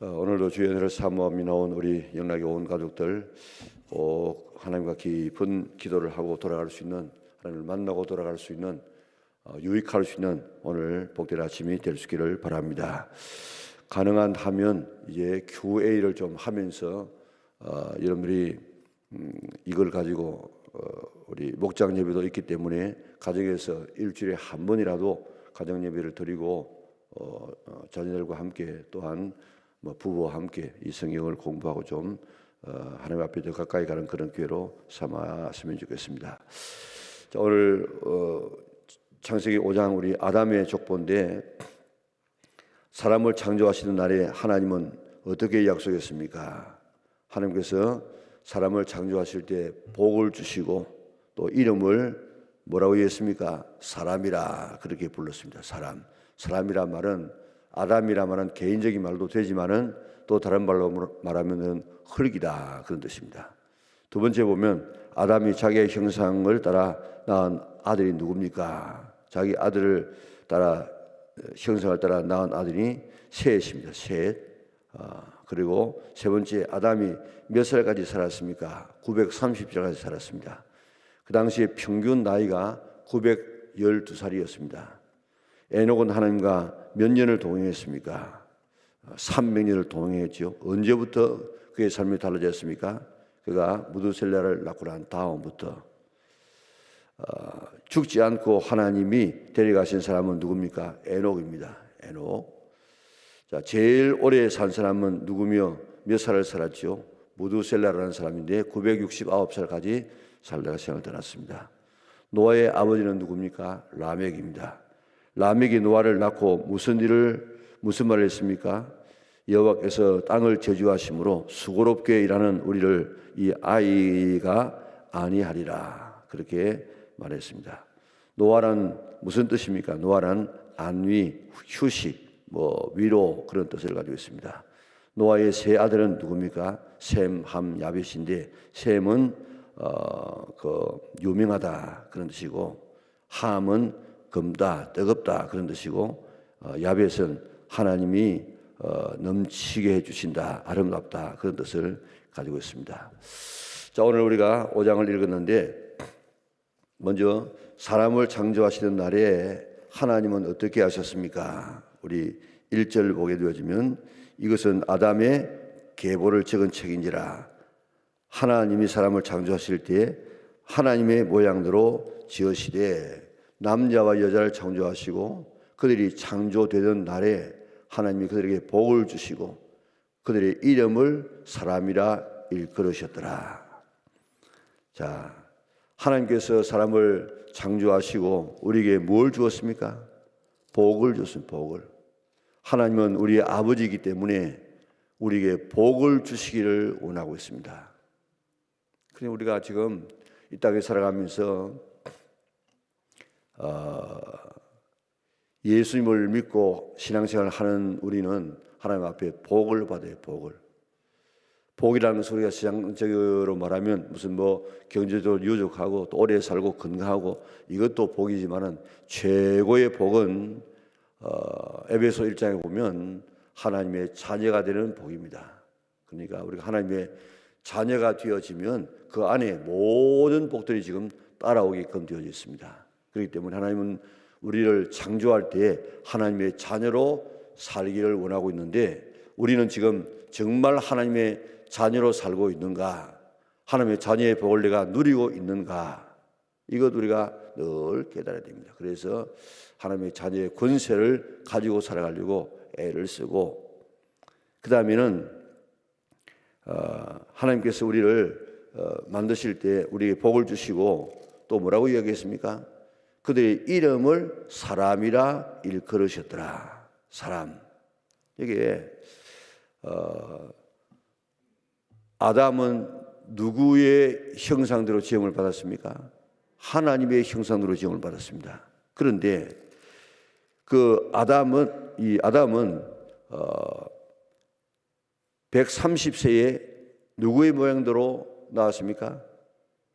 어, 오늘도 주의 은혜를 사모함이 나온 우리 영락의 온 가족들 꼭 하나님과 깊은 기도를 하고 돌아갈 수 있는 하나님을 만나고 돌아갈 수 있는 어, 유익할 수 있는 오늘 복된 아침이 될 수 있기를 바랍니다. 가능한 하면 이제 QA를 좀 하면서 어, 여러분들이 음, 이걸 가지고 어, 우리 목장 예배도 있기 때문에 가정에서 일주일에 한 번이라도 가정 예배를 드리고 자녀들과 함께 또한 뭐 부부와 함께 이 성경을 공부하고 좀 어, 하나님 앞에 더 가까이 가는 그런 기회로 삼았으면 좋겠습니다. 자, 오늘 어, 창세기 5장 우리 아담의 족보인데 사람을 창조하시는 날에 하나님은 어떻게 약속했습니까? 하나님께서 사람을 창조하실 때 복을 주시고 또 이름을 뭐라고 했습니까? 사람이라 그렇게 불렀습니다. 사람. 사람이란 말은 아담이란 말은 개인적인 말도 되지만은 또 다른 말로 말하면은 흙이다 그런 뜻입니다. 두 번째 보면 아담이 자기의 형상을 따라 낳은 아들이 누굽니까? 자기 아들을 따라 형상을 따라 낳은 아들이 셋입니다. 셋. 어, 그리고 세 번째 아담이 몇 살까지 살았습니까? 930살까지 살았습니다. 그 당시에 평균 나이가 912살이었습니다. 에녹은 하나님과 몇 년을 동행했습니까? 300년을 동행했죠. 언제부터 그의 삶이 달라졌습니까? 그가 무드셀라를 낳고 난 다음부터 어, 죽지 않고 하나님이 데려가신 사람은 누굽니까? 에녹입니다. 에녹. 자, 제일 오래 산 사람은 누구며 몇 살을 살았죠? 무드셀라라는 사람인데 969살까지 살다가 생을 떠났습니다. 노아의 아버지는 누굽니까? 라멕입니다. 라멕이 노아를 낳고 무슨 일을 무슨 말을 했습니까? 여호와께서 땅을 저주하심으로 수고롭게 일하는 우리를 이 아이가 아니하리라 그렇게 말했습니다. 노아란 무슨 뜻입니까? 노아란 안위, 휴식, 뭐 위로 그런 뜻을 가지고 있습니다. 노아의 세 아들은 누굽니까? 셈, 함, 야벳인데 셈은 어, 그 유명하다 그런 뜻이고 함은 검다, 뜨겁다 그런 뜻이고 어, 야벳은 하나님이 어, 넘치게 해주신다, 아름답다 그런 뜻을 가지고 있습니다. 자 오늘 우리가 5장을 읽었는데 먼저 사람을 창조하시는 날에 하나님은 어떻게 하셨습니까? 우리 1절 보게 되어지면 이것은 아담의 계보를 적은 책인지라 하나님이 사람을 창조하실 때 하나님의 모양대로 지으시되 남자와 여자를 창조하시고 그들이 창조되던 날에 하나님이 그들에게 복을 주시고 그들의 이름을 사람이라 일컬으셨더라. 자, 하나님께서 사람을 창조하시고 우리에게 뭘 주었습니까? 복을 줬습니다. 복을. 하나님은 우리의 아버지이기 때문에 우리에게 복을 주시기를 원하고 있습니다. 그냥 우리가 지금 이 땅에 살아가면서 어, 예수님을 믿고 신앙생활을 하는 우리는 하나님 앞에 복을 받아요. 복을. 복이라는 소리가 시장적으로 말하면 무슨 뭐 경제적으로 유족하고 또 오래 살고 건강하고 이것도 복이지만은 최고의 복은 어, 에베소 1장에 보면 하나님의 자녀가 되는 복입니다. 그러니까 우리가 하나님의 자녀가 되어지면 그 안에 모든 복들이 지금 따라오게끔 되어져 있습니다. 그렇기 때문에 하나님은 우리를 창조할 때 하나님의 자녀로 살기를 원하고 있는데 우리는 지금 정말 하나님의 자녀로 살고 있는가? 하나님의 자녀의 복을 내가 누리고 있는가? 이것 우리가 늘 깨달아야 됩니다. 그래서 하나님의 자녀의 권세를 가지고 살아가려고 애를 쓰고 그 다음에는 어, 하나님께서 우리를 어, 만드실 때 우리에게 복을 주시고 또 뭐라고 이야기했습니까? 그들의 이름을 사람이라 일컬으셨더라. 사람. 이게 어, 아담은 누구의 형상대로 지음을 받았습니까? 하나님의 형상으로 지음을 받았습니다. 그런데 그 아담은 이 아담은 어 130세에 누구의 모양대로 나왔습니까?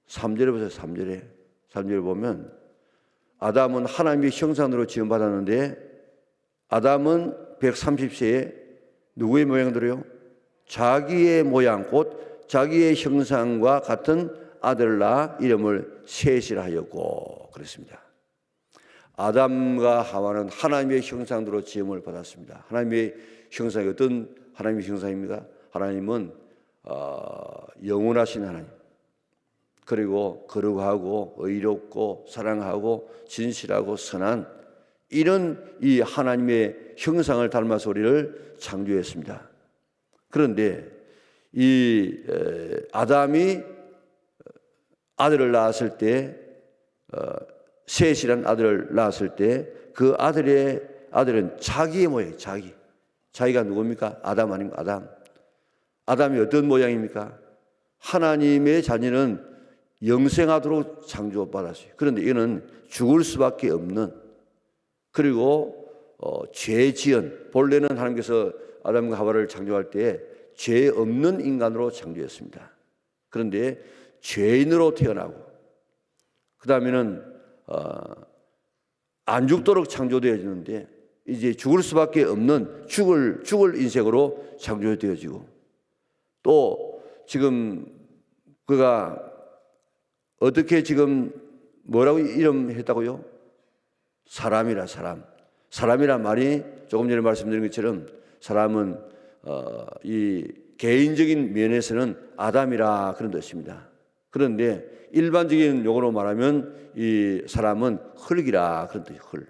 3절에 보세요. 3절에. 3절에 보면 아담은 하나님의 형상으로 지음 받았는데 아담은 130세에 누구의 모양대로요? 자기의 모양 곧 자기의 형상과 같은 아들을 낳아 이름을 셋이라 하였고 그랬습니다. 아담과 하와는 하나님의 형상대로 지음을 받았습니다. 하나님의 형상이 어떤 하나님의 형상입니까? 하나님은 어, 영원하신 하나님. 그리고 거룩하고 의롭고 사랑하고 진실하고 선한 이런 이 하나님의 형상을 닮아서 우리를 창조했습니다. 그런데 이 에, 아담이 아들을 낳았을 때 어, 셋이란 아들을 낳았을 때 그 아들의 아들은 자기의 모양, 자기. 자기가 누굽니까? 아담 아닙니까? 아담. 아담이 어떤 모양입니까? 하나님의 자녀는 영생하도록 창조받았어요. 그런데 이는 죽을 수밖에 없는 그리고 어, 죄 지은 본래는 하나님께서 아담과 하와를 창조할 때죄 없는 인간으로 창조했습니다. 그런데 죄인으로 태어나고 그 다음에는 어, 안 죽도록 창조되어지는데 이제 죽을 수밖에 없는 죽을 죽을 인생으로 창조되어지고 또 지금 그가 어떻게 지금 뭐라고 이름했다고요? 사람이라 사람. 사람이란 말이 조금 전에 말씀드린 것처럼 사람은 어, 이 개인적인 면에서는 아담이라 그런 뜻입니다. 그런데 일반적인 용어로 말하면 이 사람은 흙이라 그런 뜻이 흙.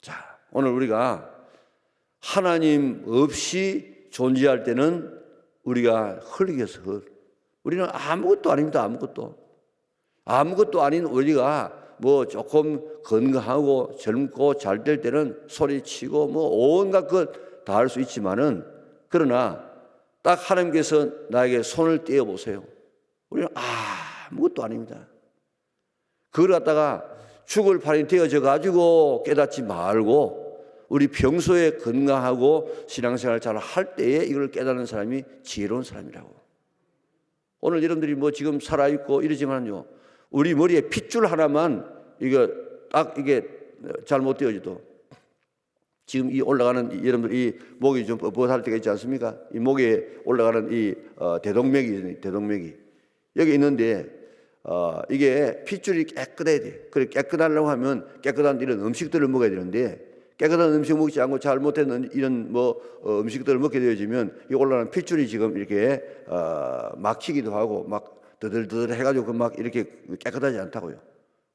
자, 오늘 우리가 하나님 없이 존재할 때는 우리가 흙이겠어 흙. 우리는 아무것도 아닙니다. 아무것도. 아무것도 아닌 우리가 뭐 조금 건강하고 젊고 잘 될 때는 소리치고 뭐 온갖 것 다 할 수 있지만은 그러나 딱 하나님께서 나에게 손을 떼어 보세요. 우리는 아무것도 아닙니다. 그걸 갖다가 죽을 판이 되어져 가지고 깨닫지 말고 우리 평소에 건강하고 신앙생활 잘 할 때에 이걸 깨닫는 사람이 지혜로운 사람이라고. 오늘 여러분들이 뭐 지금 살아있고 이러지만요. 우리 머리에 핏줄 하나만 이거 딱 이게 잘못 되어져도 지금 이 올라가는 이 여러분들 이 목이 좀 뻣뻣할 때가 있지 않습니까? 이 목에 올라가는 이 어, 대동맥이 대동맥이 여기 있는데 어, 이게 핏줄이 깨끗해야 돼. 그래 깨끗하려고 하면 깨끗한 이런 음식들을 먹어야 되는데 깨끗한 음식 먹지 않고 잘못된 이런 뭐 어, 음식들을 먹게 되어지면 이 올라가는 핏줄이 지금 이렇게 어, 막히기도 하고 막 드들드들 해가지고 그 막 이렇게 깨끗하지 않다고요.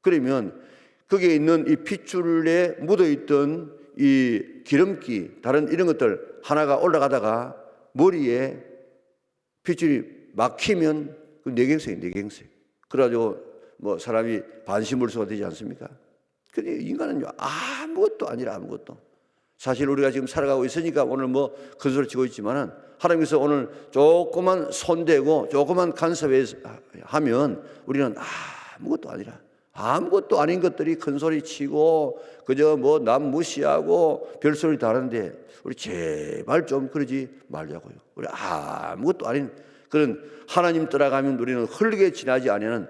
그러면 거기에 있는 이 핏줄에 묻어 있던 이 기름기 다른 이런 것들 하나가 올라가다가 머리에 핏줄이 막히면 그 뇌경색, 뇌경색. 그래가지고 뭐 사람이 반신물소가 되지 않습니까? 근데 인간은요 아무것도 아니라 아무것도. 사실 우리가 지금 살아가고 있으니까 오늘 뭐큰 소리 치고 있지만은 하나님께서 오늘 조그만 손대고 조그만 간섭하면 우리는 아무것도 아니라 아무것도 아닌 것들이 큰 소리 치고 그저 뭐 남 무시하고 별소리 다 하는데 우리 제발 좀 그러지 말자고요. 우리 아무것도 아닌 그런 하나님 따라가면 우리는 흘리게 지나지 아니하는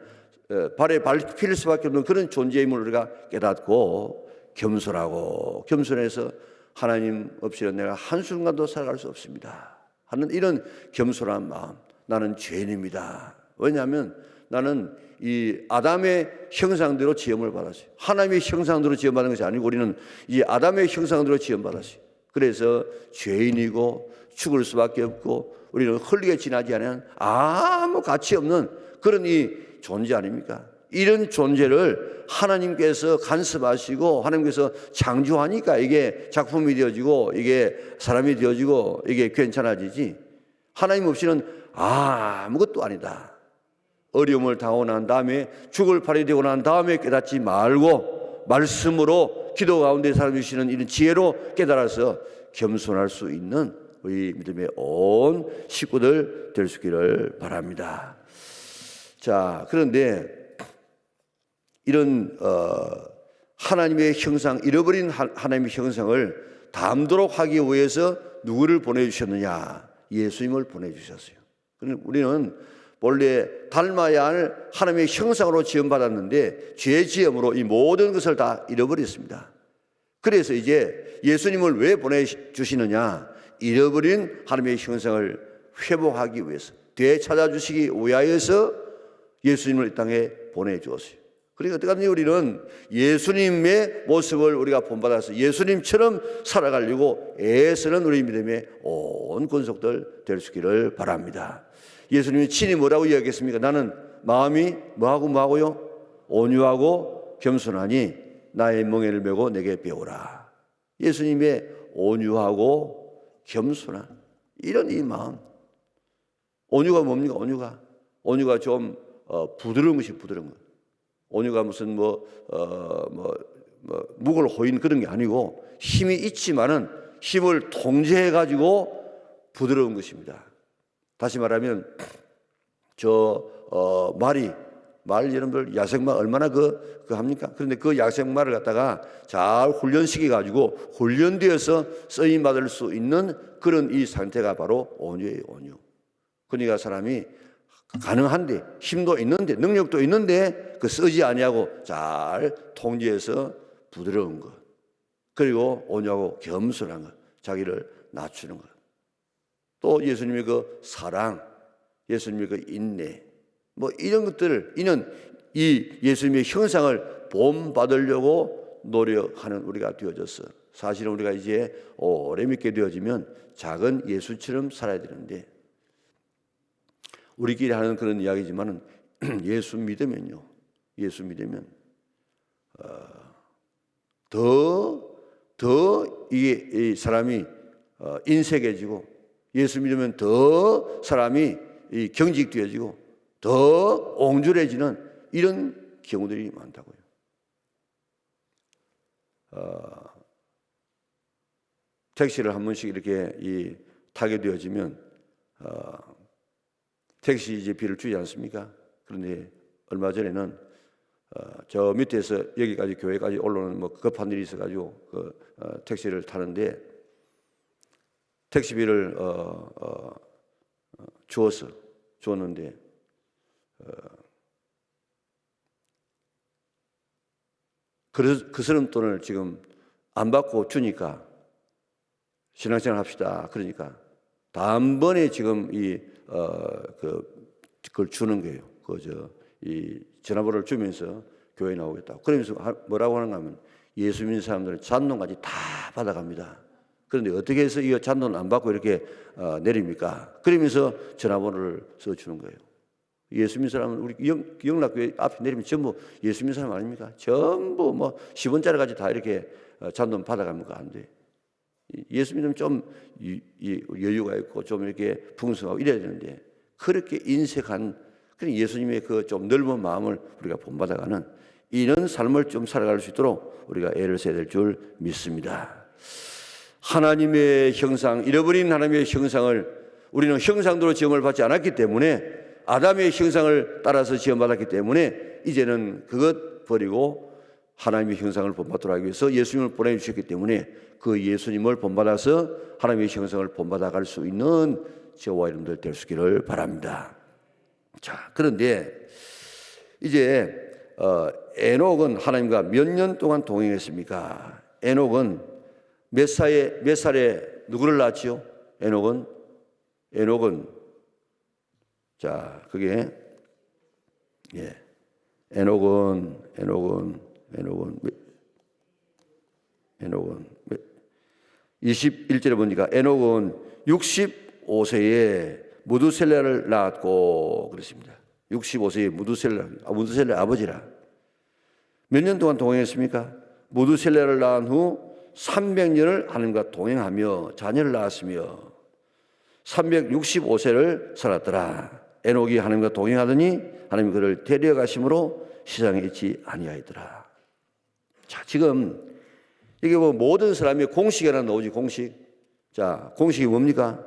어, 발에 밟힐 수밖에 없는 그런 존재임을 우리가 깨닫고 겸손하고 겸손해서 하나님 없이는 내가 한순간도 살아갈 수 없습니다. 하는 이런 겸손한 마음. 나는 죄인입니다. 왜냐하면 나는 이 아담의 형상대로 지음을 받았어요. 하나님의 형상대로 지음 받은 것이 아니고 우리는 이 아담의 형상대로 지음 받았어요. 그래서 죄인이고 죽을 수밖에 없고 우리는 흘리게 지나지 않은 아무 가치 없는 그런 이 존재 아닙니까? 이런 존재를 하나님께서 간섭하시고 하나님께서 창조하니까 이게 작품이 되어지고 이게 사람이 되어지고 이게 괜찮아지지. 하나님 없이는 아무것도 아니다. 어려움을 당하고 난 다음에 죽을 팔이 되고 난 다음에 깨닫지 말고 말씀으로 기도 가운데 살아 주시는 이런 지혜로 깨달아서 겸손할 수 있는 우리 믿음의 온 식구들 될 수 있기를 바랍니다. 자, 그런데 이런 어, 하나님의 형상, 잃어버린 하나님의 형상을 담도록 하기 위해서 누구를 보내주셨느냐? 예수님을 보내주셨어요. 우리는 원래 닮아야 할 하나님의 형상으로 지음받았는데 죄 지음으로 이 모든 것을 다 잃어버렸습니다. 그래서 이제 예수님을 왜 보내주시느냐? 잃어버린 하나님의 형상을 회복하기 위해서 되찾아주시기 위하여서 예수님을 이 땅에 보내주었어요. 그러니까 어떡하든지 우리는 예수님의 모습을 우리가 본받아서 예수님처럼 살아가려고 애쓰는 우리 믿음의 온 권속들 될 수 있기를 바랍니다. 예수님이 친히 뭐라고 이야기했습니까? 나는 마음이 뭐하고 뭐하고요? 온유하고 겸손하니 나의 멍에를 메고 내게 배우라. 예수님의 온유하고 겸손한 이런 이 마음. 온유가 뭡니까? 온유가 온유가 좀 어, 부드러운 것이 부드러운 것. 온유가 무슨 뭐, 어, 뭐, 뭐, 묵을 호인 그런 게 아니고 힘이 있지만은 힘을 통제해 가지고 부드러운 것입니다. 다시 말하면 저 어, 말이 말 여러분들 야생말 얼마나 그, 그 합니까? 그런데 그 야생말을 갖다가 잘 훈련시켜 가지고 훈련되어서 쓰임 받을 수 있는 그런 이 상태가 바로 온유예요, 온유. 그러니까 사람이 가능한데 힘도 있는데 능력도 있는데 그 쓰지 아니하고 잘 통제해서 부드러운 것. 그리고 온유하고 겸손한 것. 자기를 낮추는 것. 또 예수님의 그 사랑 예수님의 그 인내. 뭐 이런 것들을 이는 이 예수님의 형상을 본받으려고 노력하는 우리가 되어졌어 사실은 우리가 이제 오래 믿게 되어지면 작은 예수처럼 살아야 되는데 우리끼리 하는 그런 이야기지만은 예수 믿으면요. 예수 믿으면 어, 더더 이 사람이 어, 인색해지고 예수 믿으면 더 사람이 이 경직되어지고 더 옹졸해지는 이런 경우들이 많다고요. 어, 택시를 한 번씩 이렇게 이 타게 되어지면 어, 택시 이제 비를 주지 않습니까? 그런데 얼마 전에는 어, 저 밑에서 여기까지 교회까지 올라오는 뭐 급한 일이 있어가지고 그 어, 택시를 타는데 택시비를 어, 어, 어, 주었어 주었는데 어, 그, 그 사람 돈을 지금 안 받고 주니까 신앙생활 합시다 그러니까 다음번에 지금 이 어, 그, 그걸 주는 거예요. 그, 저, 이 전화번호를 주면서 교회 나오겠다고. 그러면서 하- 뭐라고 하는가 하면 예수 믿는 사람들은 잔돈까지 다 받아갑니다. 그런데 어떻게 해서 이 잔돈 안 받고 이렇게 어, 내립니까? 그러면서 전화번호를 써주는 거예요. 예수 믿는 사람은 우리 영, 영락교회 앞에 내리면 전부 예수 믿는 사람 아닙니까? 전부 뭐 10원짜리까지 다 이렇게 어, 잔돈 받아갑니까? 안 돼. 예수 믿으면 좀 여유가 있고 좀 이렇게 풍성하고 이래야 되는데 그렇게 인색한 그런 예수님의 그 좀 넓은 마음을 우리가 본받아가는 이런 삶을 좀 살아갈 수 있도록 우리가 애를 써야 될 줄 믿습니다. 하나님의 형상, 잃어버린 하나님의 형상을 우리는 형상대로 지음을 받지 않았기 때문에 아담의 형상을 따라서 지음받았기 때문에 이제는 그것 버리고 하나님의 형상을 본받도록 하기 위해서 예수님을 보내주셨기 때문에 그 예수님을 본받아서 하나님의 형상을 본받아 갈 수 있는 저와 여러분들 될 수 있기를 바랍니다. 자, 그런데 이제 어, 에녹은 하나님과 몇 년 동안 동행했습니까? 에녹은 몇 살에 몇 살에 누구를 낳았지요? 에녹은 에녹은 자 그게 예 에녹은 에녹은 에녹은 몇- 에녹은 몇- 21절에 보니까 에녹은 65세에 무두셀라를 낳았고 그렇습니다. 65세에 무두셀라, 아, 무두셀라 아버지라. 몇 년 동안 동행했습니까? 무두셀라를 낳은 후 300년을 하나님과 동행하며 자녀를 낳았으며 365세를 살았더라. 에녹이 하나님과 동행하더니 하나님이 그를 데려가심으로 세상에 있지 아니하였더라. 자, 지금 이게 뭐 모든 사람의 공식이 하나 나오지 공식. 자, 공식이 뭡니까?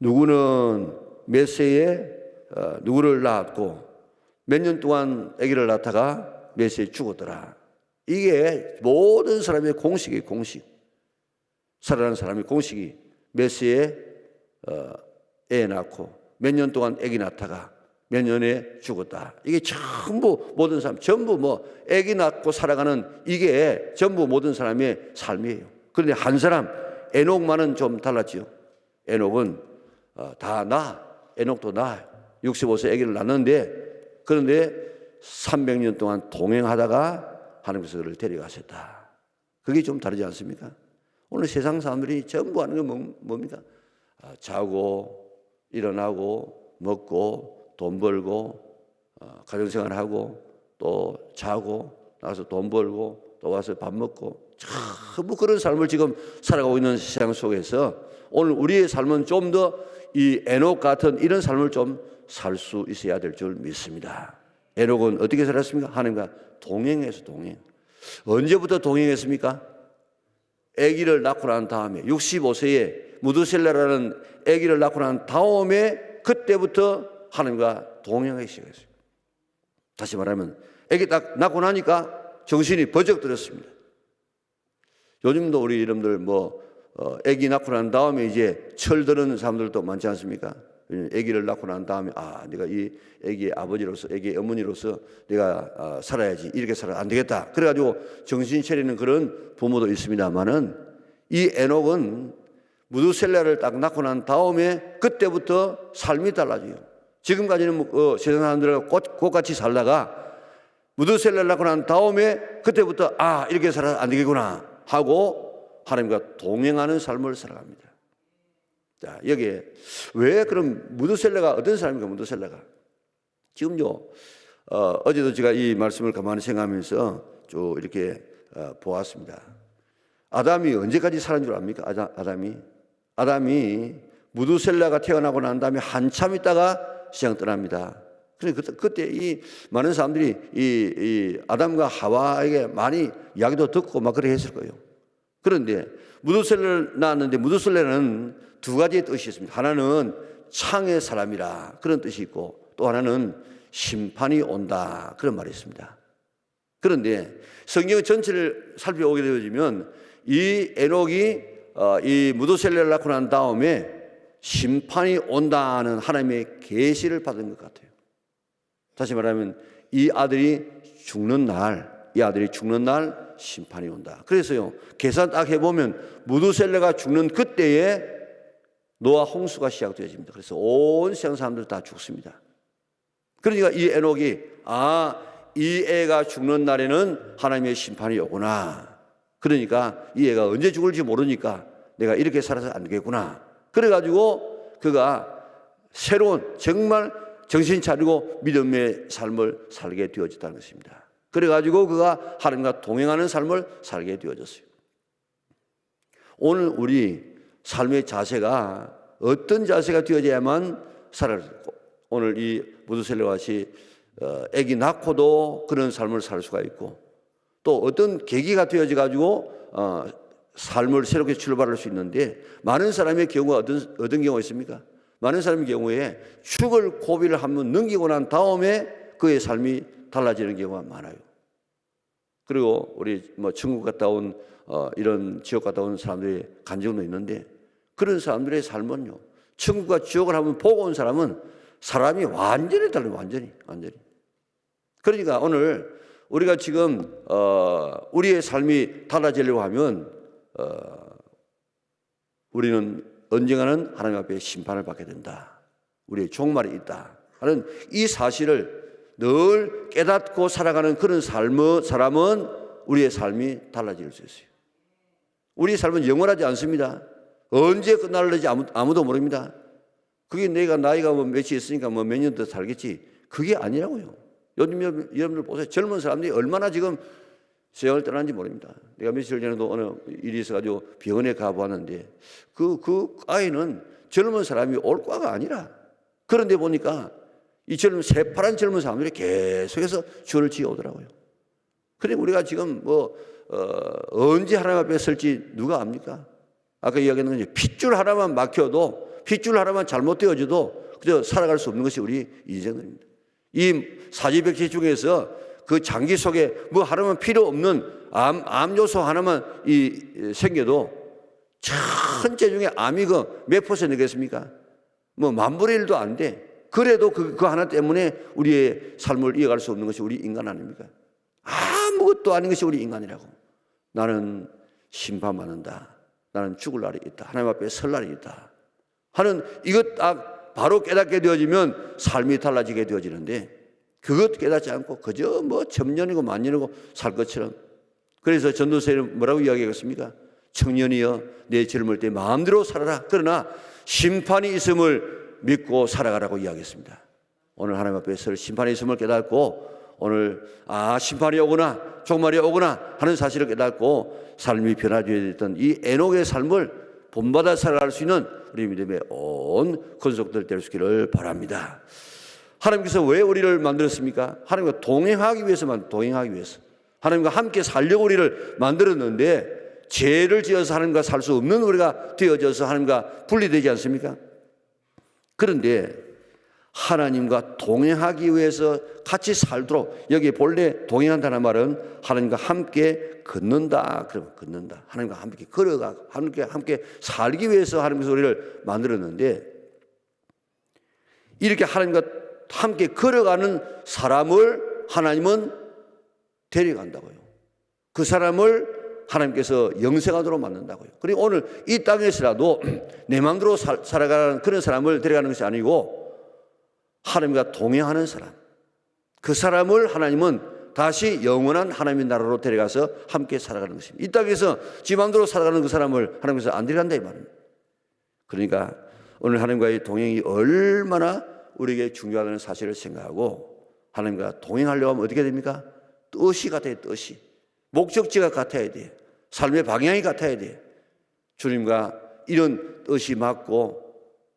누구는 몇 세에 어, 누구를 낳았고 몇 년 동안 아기를 낳다가 몇 세에 죽었더라. 이게 모든 사람의 공식이 공식. 살아가는 사람의 공식이 몇 세에 어, 애 낳고 몇 년 동안 아기 낳다가 몇 년에 죽었다. 이게 전부 모든 사람 전부 뭐 아기 낳고 살아가는 이게 전부 모든 사람의 삶이에요. 그런데 한 사람 에녹만은 좀 달랐지요. 에녹은 어, 다 나, 에녹도 나, 65세 아기를 낳는데 그런데 300년 동안 동행하다가 하나님께서 그를 데려가셨다. 그게 좀 다르지 않습니까? 오늘 세상 사람들이 전부 하는 게 뭐- 뭡니까? 아, 자고 일어나고 먹고 돈 벌고 어, 가정생활하고 또 자고 나가서 돈 벌고 또 와서 밥 먹고 전부 그런 삶을 지금 살아가고 있는 세상 속에서 오늘 우리의 삶은 좀 더 이 에녹 같은 이런 삶을 좀 살 수 있어야 될 줄 믿습니다. 에녹은 어떻게 살았습니까? 하나님과 동행해서 동행. 언제부터 동행했습니까? 아기를 낳고 난 다음에 65세에 무드셀라라는 아기를 낳고 난 다음에 그때부터 하나님과 동행하기 시작했어요. 다시 말하면 아기 딱 낳고 나니까 정신이 버쩍 들었습니다. 요즘도 우리 이름들 뭐 어, 아기 낳고 난 다음에 이제 철드는 사람들도 많지 않습니까? 아기를 낳고 난 다음에 아 내가 이 아기의 아버지로서 아기의 어머니로서 내가 아, 살아야지 이렇게 살아 안 되겠다. 그래가지고 정신 차리는 그런 부모도 있습니다만은 이 에녹은 무드셀라를 딱 낳고 난 다음에 그때부터 삶이 달라져요. 지금까지는 뭐, 어, 세상 사람들과 꽃, 꽃같이 살다가 무드셀라를 낳고 난 다음에 그때부터 아 이렇게 살아 안 되겠구나 하고 하나님과 동행하는 삶을 살아갑니다. 자 여기에 왜 그럼 무드셀라가 어떤 사람인가 무드셀라가 지금요 어, 어제도 제가 이 말씀을 가만히 생각하면서 쭉 이렇게 어, 보았습니다. 아담이 언제까지 살은 줄 압니까? 아담, 아담이 아담이 무드셀라가 태어나고 난 다음에 한참 있다가 시장 떠납니다. 그래 그때, 그때 이 많은 사람들이 이, 이 아담과 하와에게 많이 이야기도 듣고 막 그래 했을 거예요. 그런데 무드셀라를 낳았는데 무드셀라는 두 가지의 뜻이 있습니다. 하나는 창의 사람이라 그런 뜻이 있고 또 하나는 심판이 온다 그런 말이 있습니다. 그런데 성경 전체를 살펴보게 되어지면 이 에녹이 어, 이 무드셀라를 낳고 난 다음에 심판이 온다는 하나님의 계시를 받은 것 같아요. 다시 말하면 이 아들이 죽는 날, 이 아들이 죽는 날 심판이 온다. 그래서요 계산 딱 해보면 무드셀라가 죽는 그때에 노아 홍수가 시작되어집니다. 그래서 온 세상 사람들 다 죽습니다. 그러니까 이 에녹이 아, 이 애가 죽는 날에는 하나님의 심판이 오구나. 그러니까 이 애가 언제 죽을지 모르니까 내가 이렇게 살아서 안 되겠구나. 그래가지고 그가 새로운 정말 정신 차리고 믿음의 삶을 살게 되어졌다는 것입니다. 그래가지고 그가 하나님과 동행하는 삶을 살게 되어졌어요. 오늘 우리 삶의 자세가 어떤 자세가 되어져야만 있고 오늘 이 무드셀라 같이 어, 아기 낳고도 그런 삶을 살 수가 있고 또 어떤 계기가 되어져 가지고 어, 삶을 새롭게 출발할 수 있는데 많은 사람의 경우가 어떤 어떤 경우가 있습니까? 많은 사람의 경우에 축을 고비를 한번 넘기고 난 다음에 그의 삶이 달라지는 경우가 많아요. 그리고 우리 뭐 중국 갔다 온 어, 이런 지역 갔다 온 사람들의 간증도 있는데 그런 사람들의 삶은요. 천국과 지옥을 한번 보고 온 사람은 사람이 완전히 달라요. 완전히 완전히. 그러니까 오늘 우리가 지금 어, 우리의 삶이 달라지려고 하면 어, 우리는 언젠가는 하나님 앞에 심판을 받게 된다. 우리의 종말이 있다. 하는 이 사실을 늘 깨닫고 살아가는 그런 삶의 사람은 우리의 삶이 달라질 수 있어요. 우리 삶은 영원하지 않습니다. 언제 끝날는지 아무, 아무도 모릅니다. 그게 내가 나이가 뭐 몇이 있으니까 뭐 몇 년 더 살겠지. 그게 아니라고요. 요즘 여러분들 보세요. 젊은 사람들이 얼마나 지금 세상을 떠나는지 모릅니다. 내가 며칠 전에도 어느 일이 있어가지고 병원에 가보았는데 그, 그 아이는 젊은 사람이 올 과가 아니라 그런데 보니까 이 젊은 새파란 젊은 사람들이 계속해서 줄을 지어오더라고요. 그래 우리가 지금 뭐 어, 언제 하나님 앞에 설지 누가 압니까? 아까 이야기했던 것이 핏줄 하나만 막혀도 핏줄 하나만 잘못되어져도 그저 살아갈 수 없는 것이 우리 인생입니다. 이 사지백지 중에서 그 장기 속에 뭐 하나만 필요 없는 암, 암 요소 하나만 이 생겨도 천재 중에 암이 그 몇 퍼센트겠습니까? 뭐 만분의 일도 안 돼. 그래도 그, 그 하나 때문에 우리의 삶을 이어갈 수 없는 것이 우리 인간 아닙니까? 아무것도 아닌 것이 우리 인간이라고. 나는 심판받는다. 나는 죽을 날이 있다. 하나님 앞에 설 날이 있다. 하는 이것 딱 바로 깨닫게 되어지면 삶이 달라지게 되어지는데 그것 깨닫지 않고 그저 뭐 천년이고 만년이고 살 것처럼 그래서 전도서에는 뭐라고 이야기하겠습니까? 청년이여 내 젊을 때 마음대로 살아라. 그러나 심판이 있음을 믿고 살아가라고 이야기했습니다. 오늘 하나님 앞에 설 심판이 있음을 깨닫고 오늘 아 심판이 오구나 종말이 오구나 하는 사실을 깨닫고 삶이 변화되어야 됐던 이 에녹의 삶을 본받아 살아갈 수 있는 우리 믿음의 온 권속들 될 수 있기를 바랍니다. 하나님께서 왜 우리를 만들었습니까? 하나님과 동행하기 위해서만 동행하기 위해서 하나님과 함께 살려고 우리를 만들었는데 죄를 지어서 하나님과 살 수 없는 우리가 되어져서 하나님과 분리되지 않습니까? 그런데 하나님과 동행하기 위해서 같이 살도록 여기 본래 동행한다는 말은 하나님과 함께 걷는다. 그러면 걷는다. 하나님과 함께 걸어가 함께 함께 살기 위해서 하나님께서 우리를 만들었는데 이렇게 하나님과 함께 걸어가는 사람을 하나님은 데려간다고요. 그 사람을 하나님께서 영생하도록 만든다고요. 그리고 오늘 이 땅에서라도 내 마음대로 살, 살아가는 그런 사람을 데려가는 것이 아니고 하나님과 동행하는 사람. 그 사람을 하나님은 다시 영원한 하나님의 나라로 데려가서 함께 살아가는 것입니다. 이 땅에서 지 마음대로 살아가는 그 사람을 하나님께서 안 데려간다 이 말입니다. 그러니까 오늘 하나님과의 동행이 얼마나 우리에게 중요하다는 사실을 생각하고 하나님과 동행하려고 하면 어떻게 됩니까? 뜻이 같아요, 뜻이. 목적지가 같아야 돼. 삶의 방향이 같아야 돼. 주님과 이런 뜻이 맞고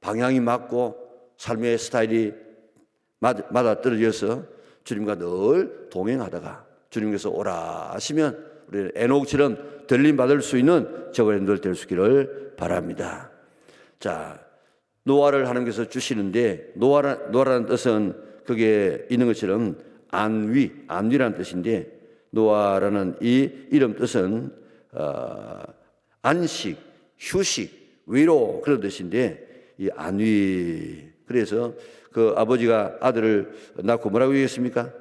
방향이 맞고 삶의 스타일이 맞, 맞아 떨어져서 주님과 늘 동행하다가 주님께서 오라 하시면 우리 에녹처럼 들림 받을 수 있는 저거랜들 될수 있기를 바랍니다. 자, 노아를 하나님께서 주시는데 노아라, 노아라는 뜻은 그게 있는 것처럼 안위, 안위라는 뜻인데 노아라는 이 이름 뜻은 어, 안식, 휴식, 위로 그런 뜻인데 이 안위 그래서 그 아버지가 아들을 낳고 뭐라고 얘기했습니까?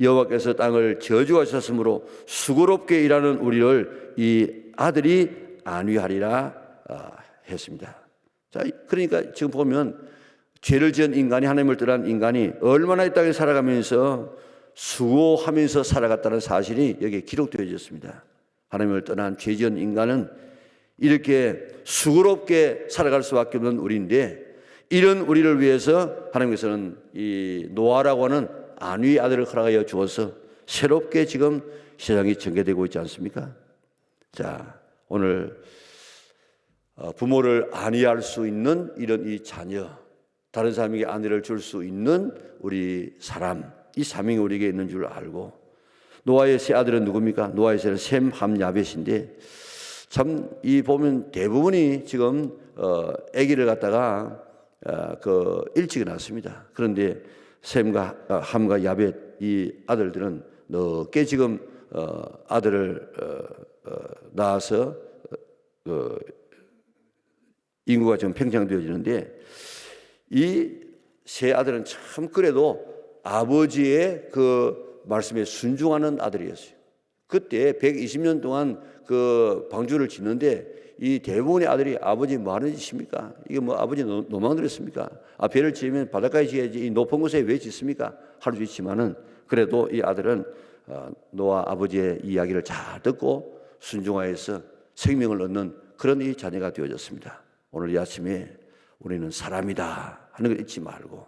여호와께서 땅을 저주하셨으므로 수고롭게 일하는 우리를 이 아들이 안위하리라 어, 했습니다. 자, 그러니까 지금 보면 죄를 지은 인간이 하나님을 떠난 인간이 얼마나 이 땅에 살아가면서 수고하면서 살아갔다는 사실이 여기에 기록되어졌습니다. 하나님을 떠난 죄 지은 인간은 이렇게 수고롭게 살아갈 수밖에 없는 우리인데 이런 우리를 위해서 하나님께서는 이 노아라고 하는 안위 아들을 허락하여 주어서 새롭게 지금 세상이 전개되고 있지 않습니까? 자, 오늘 어, 부모를 안위할 수 있는 이런 이 자녀, 다른 사람에게 안위를 줄 수 있는 우리 사람, 이 사명이 우리에게 있는 줄 알고 노아의 세 아들은 누굽니까? 노아의 세는 셈, 함, 야벳인데 참 이 보면 대부분이 지금 어 아기를 갖다가 어, 그 일찍 낳았습니다. 그런데 셈과 어, 함과 야벳 이 아들들은 늦게 지금 어 아들을 어, 어 낳아서 그 인구가 좀 팽창되어지는데 이 세 아들은 참 그래도 아버지의 그 말씀에 순종하는 아들이었어요. 그때 120년 동안 그 방주를 짓는데 이 대부분의 아들이 아버지 뭐 하는 짓입니까? 이게 뭐 아버지 노망 들였습니까? 아, 배를 지으면 바닷가에 지어야지 이 높은 곳에 왜 짓습니까? 할수 있지만은 그래도 이 아들은 어, 노아 아버지의 이야기를 잘 듣고 순종하여서 생명을 얻는 그런 이 자녀가 되어졌습니다. 오늘 이 아침에 우리는 사람이다 하는 걸 잊지 말고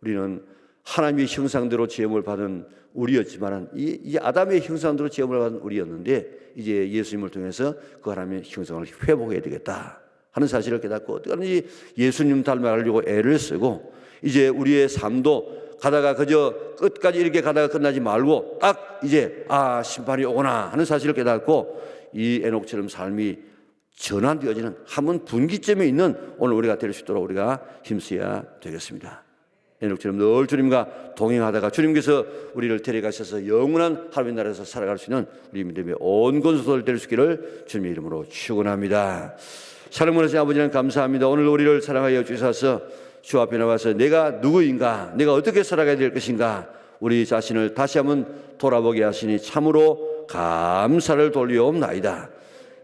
우리는 하나님의 형상대로 지음을 받은 우리였지만 이, 이 아담의 형상대로 지음을 받은 우리였는데 이제 예수님을 통해서 그 하나님의 형상을 회복해야 되겠다 하는 사실을 깨닫고 어떻게든지 예수님 닮아가려고 애를 쓰고 이제 우리의 삶도 가다가 그저 끝까지 이렇게 가다가 끝나지 말고 딱 이제 아 심판이 오거나 하는 사실을 깨닫고 이 에녹처럼 삶이 전환되어지는 한 번 분기점에 있는 오늘 우리가 될 수 있도록 우리가 힘써야 되겠습니다. 에녹처럼 늘 주님과 동행하다가 주님께서 우리를 데려가셔서 영원한 하나님의 나라에서 살아갈 수 있는 우리 믿음의 온 권소들 될수 있기를 주님의 이름으로 축원합니다. 사랑하는 하신 아버지는 감사합니다. 오늘 우리를 사랑하여 주셔서 주 앞에 나와서 내가 누구인가, 내가 어떻게 살아가야 될 것인가, 우리 자신을 다시 한번 돌아보게 하시니 참으로 감사를 돌리옵나이다.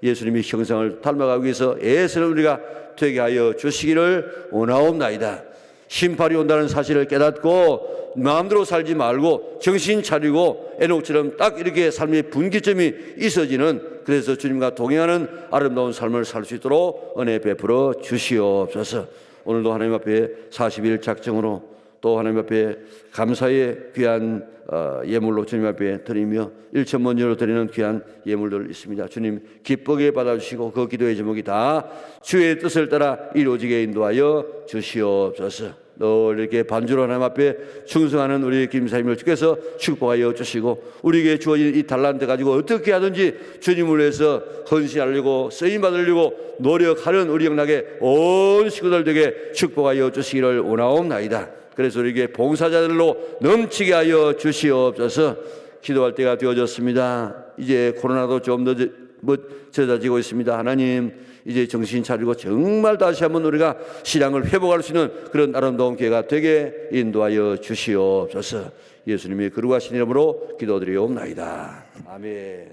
예수님의 형상을 닮아가기 위해서 애쓰는 우리가 되게 하여 주시기를 원하옵나이다. 심판이 온다는 사실을 깨닫고 마음대로 살지 말고 정신 차리고 에녹처럼 딱 이렇게 삶의 분기점이 있어지는 그래서 주님과 동행하는 아름다운 삶을 살 수 있도록 은혜 베풀어 주시옵소서. 오늘도 하나님 앞에 40일 작정으로 또 하나님 앞에 감사의 귀한 어, 예물로 주님 앞에 드리며 일천번제로 드리는 귀한 예물들 있습니다. 주님 기쁘게 받아주시고 그 기도의 제목이 다 주의 뜻을 따라 이루어지게 인도하여 주시옵소서. 늘 이렇게 반주로 하나님 앞에 충성하는 우리 김사님을 주께서 축복하여 주시고 우리에게 주어진 이 달란트 가지고 어떻게 하든지 주님을 위해서 헌신하려고 쓰임 받으려고 노력하는 우리 영락의 온 식구들 되게 축복하여 주시기를 원하옵나이다. 그래서 우리에게 봉사자들로 넘치게 하여 주시옵소서. 기도할 때가 되어졌습니다. 이제 코로나도 좀더 뭐 잦아지고 있습니다. 하나님 이제 정신 차리고 정말 다시 한번 우리가 신앙을 회복할 수 있는 그런 아름다운 기회가 되게 인도하여 주시옵소서. 예수님의 거룩하신 이름으로 기도드리옵나이다. 아멘.